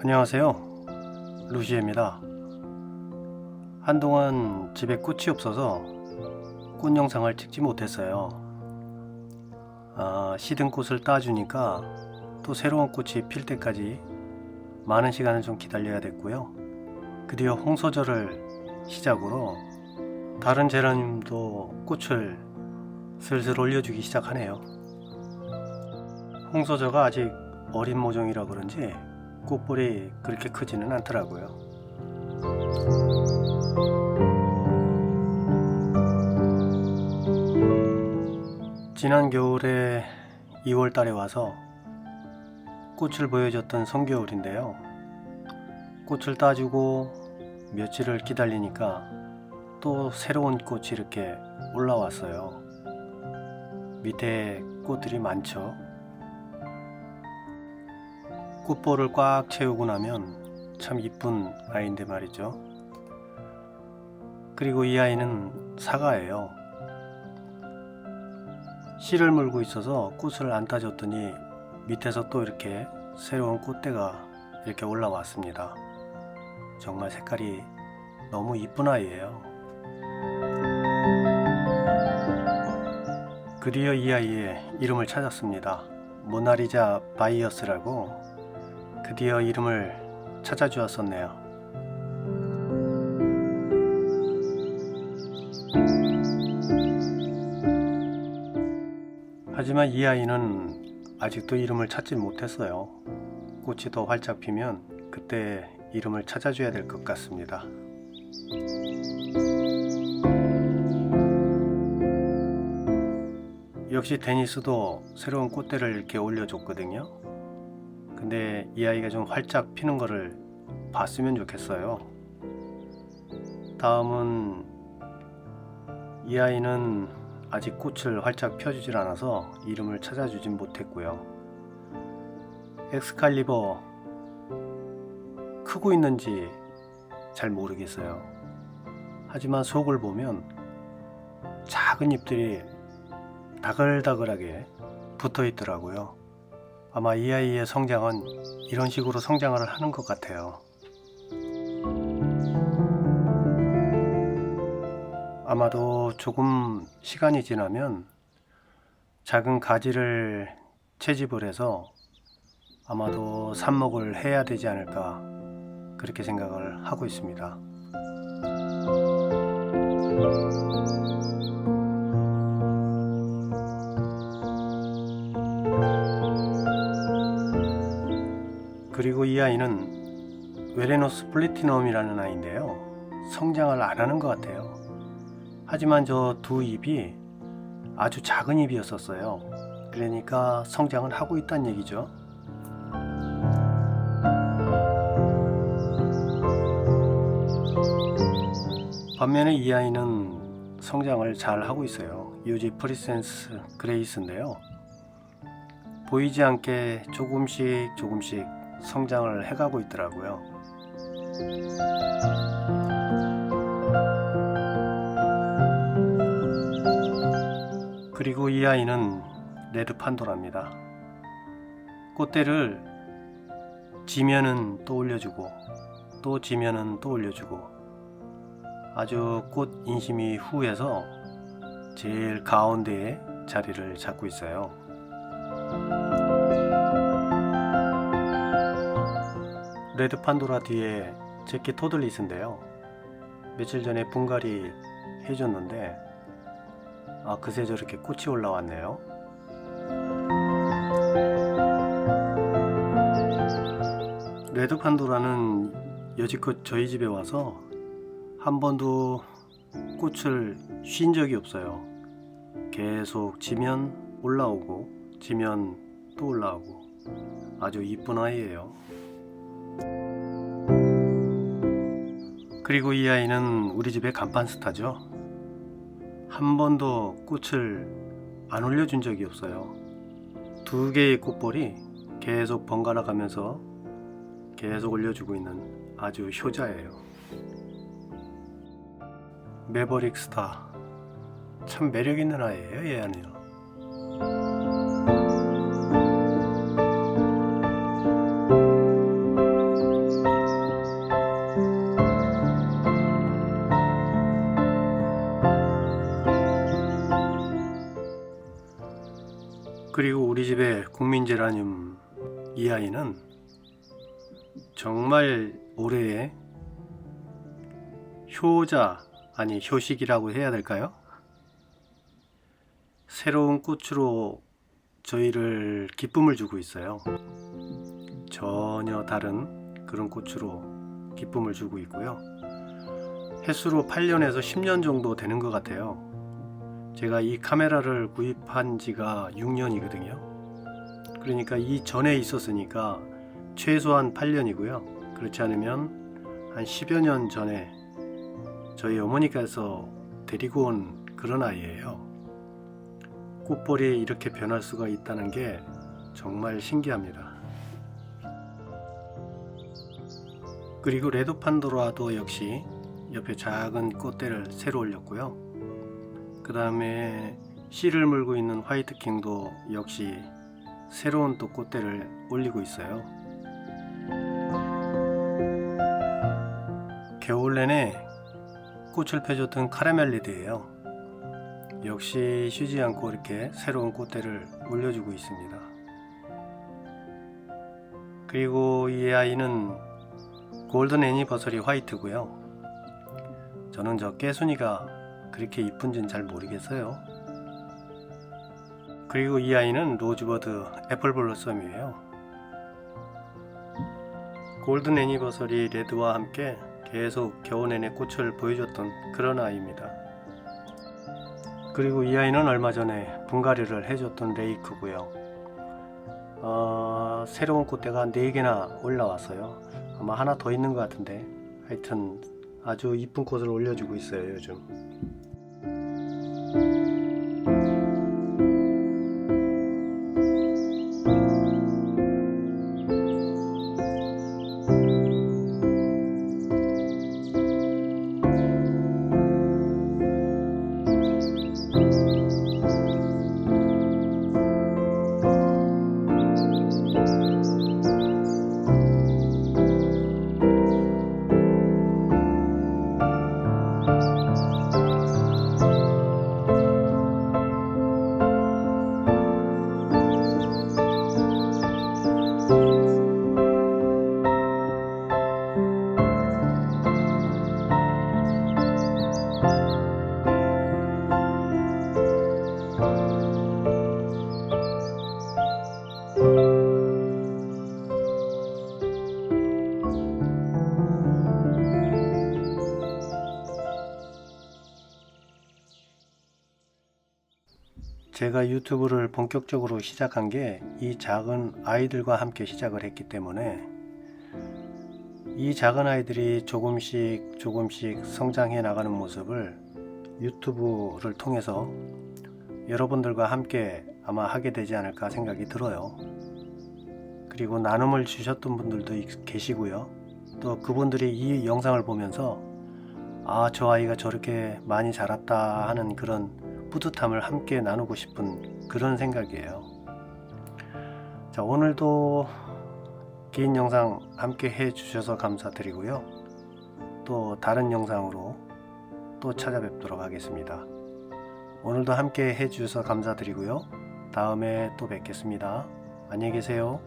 안녕하세요. 루시에입니다. 한동안 집에 꽃이 없어서 꽃 영상을 찍지 못했어요. 아, 시든 꽃을 따주니까 또 새로운 꽃이 필 때까지 많은 시간을 좀 기다려야 됐고요. 그 뒤에 홍소절을 시작으로 다른 제라늄도 꽃을 슬슬 올려주기 시작하네요. 홍소저가 아직 어린 모종이라 그런지 꽃볼이 그렇게 크지는 않더라고요. 지난 겨울에 2월 달에 와서 꽃을 보여줬던 성겨울인데요. 꽃을 따주고 며칠을 기다리니까 또 새로운 꽃이 이렇게 올라왔어요. 밑에 꽃들이 많죠. 꽃볼을 꽉 채우고 나면 참 이쁜 아이인데 말이죠. 그리고 이 아이는 사과예요. 씨를 물고 있어서 꽃을 안 따줬더니 밑에서 또 이렇게 새로운 꽃대가 이렇게 올라왔습니다. 정말 색깔이 너무 이쁜 아이예요. 드디어 이 아이의 이름을 찾았습니다. 모나리자 바이어스라고 드디어 이름을 찾아주었었네요. 하지만 이 아이는 아직도 이름을 찾지 못했어요. 꽃이 더 활짝 피면 그때 이름을 찾아줘야 될 것 같습니다. 역시 데니스도 새로운 꽃대를 이렇게 올려줬거든요. 근데 이 아이가 좀 활짝 피는 거를 봤으면 좋겠어요. 다음은 이 아이는 아직 꽃을 활짝 펴주질 않아서 이름을 찾아주진 못했고요. 엑스칼리버 크고 있는지 잘 모르겠어요. 하지만 속을 보면 작은 잎들이 다글다글하게 붙어 있더라고요. 아마 이 아이의 성장은 이런 식으로 성장을 하는 것 같아요. 아마도 조금 시간이 지나면 작은 가지를 채집을 해서 아마도 삽목을 해야 되지 않을까 그렇게 생각을 하고 있습니다. 이 아이는 웨레노스 플리티넘이라는 아이인데요. 성장을 안 하는 것 같아요. 하지만 저두 잎이 아주 작은 잎이었었어요. 그러니까 성장을 하고 있다는 얘기죠. 반면에 이 아이는 성장을 잘 하고 있어요. 유지 프리센스 그레이스인데요. 보이지 않게 조금씩 조금씩 성장을 해가고 있더라고요. 그리고 이 아이는 레드 판도라입니다. 꽃대를 지면은 또 올려주고 또 지면은 또 올려주고 아주 꽃 인심이 후해서 제일 가운데에 자리를 잡고 있어요. 레드 판도라 뒤에 제키 토들리스인데요. 며칠 전에 분갈이 해줬는데 아 그새 저렇게 꽃이 올라왔네요. 레드 판도라는 여지껏 저희 집에 와서 한 번도 꽃을 쉰 적이 없어요. 계속 지면 올라오고 지면 또 올라오고 아주 이쁜 아이예요. 그리고 이 아이는 우리 집의 간판 스타죠. 한 번도 꽃을 안 올려준 적이 없어요. 두 개의 꽃볼이 계속 번갈아 가면서 계속 올려주고 있는 아주 효자예요. 매버릭 스타. 참 매력 있는 아이예요, 얘 아니요. 우리 집의 국민제라늄 이 아이는 정말 올해의 효자 아니 효식이라고 해야 될까요? 새로운 꽃으로 저희를 기쁨을 주고 있어요. 전혀 다른 그런 꽃으로 기쁨을 주고 있고요. 횟수로 8년에서 10년 정도 되는 것 같아요. 제가 이 카메라를 구입한 지가 6년이거든요. 그러니까 이 전에 있었으니까 최소한 8년이고요. 그렇지 않으면 한 10여 년 전에 저희 어머니께서 데리고 온 그런 아이예요. 꽃볼이 이렇게 변할 수가 있다는 게 정말 신기합니다. 그리고 레드 판도라도 역시 옆에 작은 꽃대를 새로 올렸고요. 그 다음에 씨를 물고 있는 화이트 킹도 역시 새로운 또 꽃대를 올리고 있어요. 겨울 내내 꽃을 펴줬던 카라멜리드예요. 역시 쉬지 않고 이렇게 새로운 꽃대를 올려주고 있습니다. 그리고 이 아이는 골든 애니버서리 화이트고요. 저는 저 깨순이가 그렇게 이쁜지는 잘 모르겠어요. 그리고 이 아이는 로즈버드 애플 블러썸이에요. 골든 애니버서리 레드와 함께 계속 겨우 내내 꽃을 보여줬던 그런 아이입니다. 그리고 이 아이는 얼마 전에 분갈이를 해줬던 레이크고요. 어, 새로운 꽃대가 4개나 올라왔어요. 아마 하나 더 있는 것 같은데 하여튼 아주 이쁜 꽃을 올려주고 있어요 요즘. 제가 유튜브를 본격적으로 시작한 게 이 작은 아이들과 함께 시작을 했기 때문에 이 작은 아이들이 조금씩 조금씩 성장해 나가는 모습을 유튜브를 통해서 여러분들과 함께 아마 하게 되지 않을까 생각이 들어요. 그리고 나눔을 주셨던 분들도 있- 계시고요. 또 그분들이 이 영상을 보면서 아, 저 아이가 저렇게 많이 자랐다 하는 그런 뿌듯함을 함께 나누고 싶은 그런 생각이에요. 자, 오늘도 긴 영상 함께 해 주셔서 감사드리고요. 또 다른 영상으로 또 찾아뵙도록 하겠습니다. 오늘도 함께 해 주셔서 감사드리고요. 다음에 또 뵙겠습니다. 안녕히 계세요.